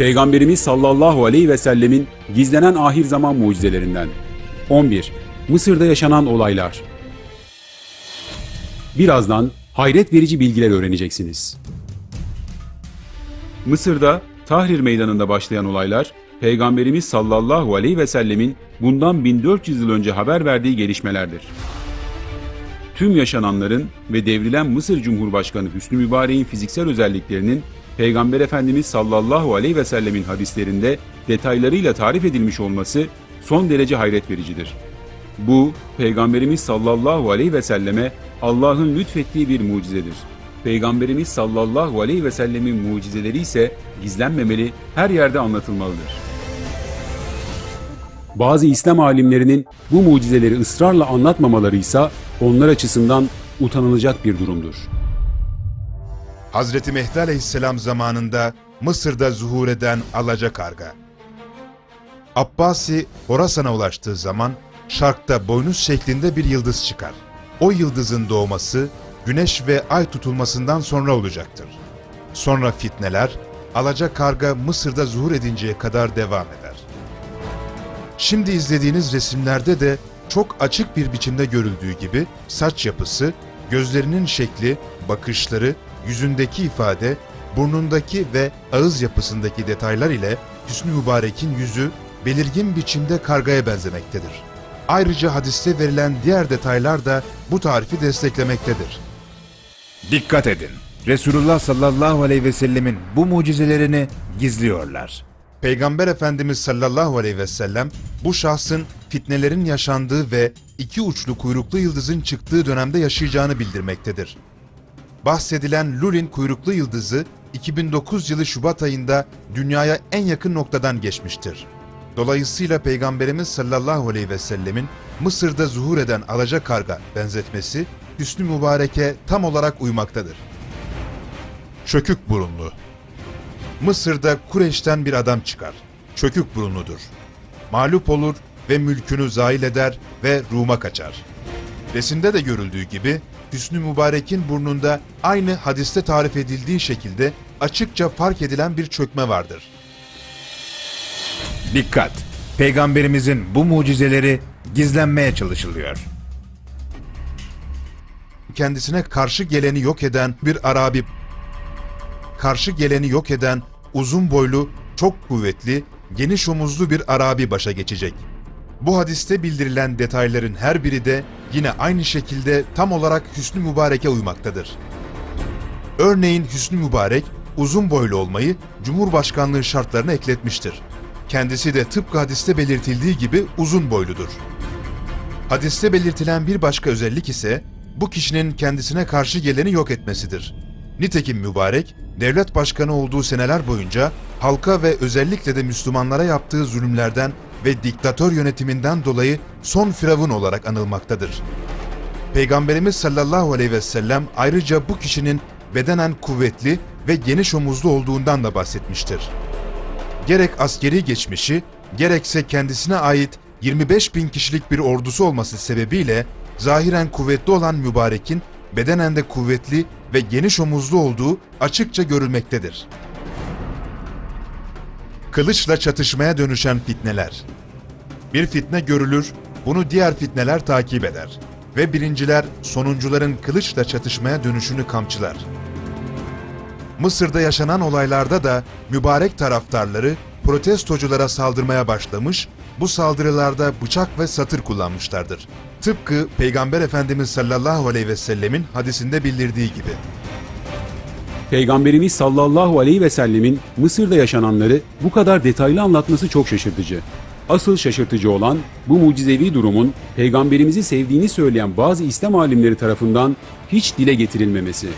Peygamberimiz sallallahu aleyhi ve sellemin gizlenen ahir zaman mucizelerinden. 11. Mısır'da yaşanan olaylar. Birazdan hayret verici bilgiler öğreneceksiniz. Mısır'da Tahrir Meydanı'nda başlayan olaylar, Peygamberimiz sallallahu aleyhi ve sellemin bundan 1400 yıl önce haber verdiği gelişmelerdir. Tüm yaşananların ve devrilen Mısır Cumhurbaşkanı Hüsnü Mübarek'in fiziksel özelliklerinin Peygamber Efendimiz sallallahu aleyhi ve sellemin hadislerinde detaylarıyla tarif edilmiş olması son derece hayret vericidir. Bu, Peygamberimiz sallallahu aleyhi ve selleme Allah'ın lütfettiği bir mucizedir. Peygamberimiz sallallahu aleyhi ve sellemin mucizeleri ise gizlenmemeli, her yerde anlatılmalıdır. Bazı İslam alimlerinin bu mucizeleri ısrarla anlatmamaları ise onlar açısından utanılacak bir durumdur. Hazreti Mehdi aleyhisselam zamanında Mısır'da zuhur eden alaca karga. Abbasi Horasan'a ulaştığı zaman şarkta boynuz şeklinde bir yıldız çıkar. O yıldızın doğması güneş ve ay tutulmasından sonra olacaktır. Sonra fitneler alaca karga Mısır'da zuhur edinceye kadar devam eder. Şimdi izlediğiniz resimlerde de çok açık bir biçimde görüldüğü gibi saç yapısı, gözlerinin şekli, bakışları, yüzündeki ifade, burnundaki ve ağız yapısındaki detaylar ile Hüsnü Mübarek'in yüzü belirgin biçimde kargaya benzemektedir. Ayrıca hadiste verilen diğer detaylar da bu tarifi desteklemektedir. Dikkat edin. Resulullah sallallahu aleyhi ve sellemin bu mucizelerini gizliyorlar. Peygamber Efendimiz sallallahu aleyhi ve sellem bu şahsın fitnelerin yaşandığı ve iki uçlu kuyruklu yıldızın çıktığı dönemde yaşayacağını bildirmektedir. Bahsedilen Lulin kuyruklu yıldızı 2009 yılı Şubat ayında dünyaya en yakın noktadan geçmiştir. Dolayısıyla Peygamberimiz sallallahu aleyhi ve sellemin Mısır'da zuhur eden alaca karga benzetmesi Hüsnü Mübarek'e tam olarak uymaktadır. Çökük burunlu Mısır'da Kureş'ten bir adam çıkar. Çökük burunludur. Mağlup olur ve mülkünü zail eder ve Rum'a kaçar. Resimde de görüldüğü gibi Hüsnü Mübarek'in burnunda aynı hadiste tarif edildiği şekilde açıkça fark edilen bir çökme vardır. Dikkat! Peygamberimizin bu mucizeleri gizlenmeye çalışılıyor. Kendisine karşı geleni yok eden bir Arabi, karşı geleni yok eden uzun boylu, çok kuvvetli, geniş omuzlu bir Arabi başa geçecek. Bu hadiste bildirilen detayların her biri de yine aynı şekilde tam olarak Hüsnü Mübarek'e uymaktadır. Örneğin Hüsnü Mübarek uzun boylu olmayı Cumhurbaşkanlığı şartlarına ekletmiştir. Kendisi de tıpkı hadiste belirtildiği gibi uzun boyludur. Hadiste belirtilen bir başka özellik ise bu kişinin kendisine karşı geleni yok etmesidir. Nitekim mübarek, devlet başkanı olduğu seneler boyunca halka ve özellikle de Müslümanlara yaptığı zulümlerden ve diktatör yönetiminden dolayı son firavun olarak anılmaktadır. Peygamberimiz sallallahu aleyhi ve sellem ayrıca bu kişinin bedenen kuvvetli ve geniş omuzlu olduğundan da bahsetmiştir. Gerek askeri geçmişi, gerekse kendisine ait 25 bin kişilik bir ordusu olması sebebiyle zahiren kuvvetli olan mübarekin bedenen de kuvvetli ve geniş omuzlu olduğu açıkça görülmektedir. Kılıçla çatışmaya dönüşen fitneler. Bir fitne görülür, bunu diğer fitneler takip eder ve birinciler sonuncuların kılıçla çatışmaya dönüşünü kamçılar. Mısır'da yaşanan olaylarda da mübarek taraftarları protestoculara saldırmaya başlamış, bu saldırılarda bıçak ve satır kullanmışlardır. Tıpkı Peygamber Efendimiz sallallahu aleyhi ve sellemin hadisinde bildirdiği gibi. Peygamberimiz sallallahu aleyhi ve sellemin Mısır'da yaşananları bu kadar detaylı anlatması çok şaşırtıcı. Asıl şaşırtıcı olan bu mucizevi durumun peygamberimizi sevdiğini söyleyen bazı İslam alimleri tarafından hiç dile getirilmemesi.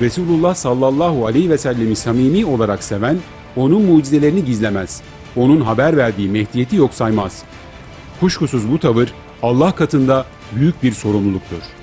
Resulullah sallallahu aleyhi ve sellemi samimi olarak seven onun mucizelerini gizlemez. Onun haber verdiği mehdiyeti yok saymaz. Kuşkusuz bu tavır Allah katında büyük bir sorumluluktur.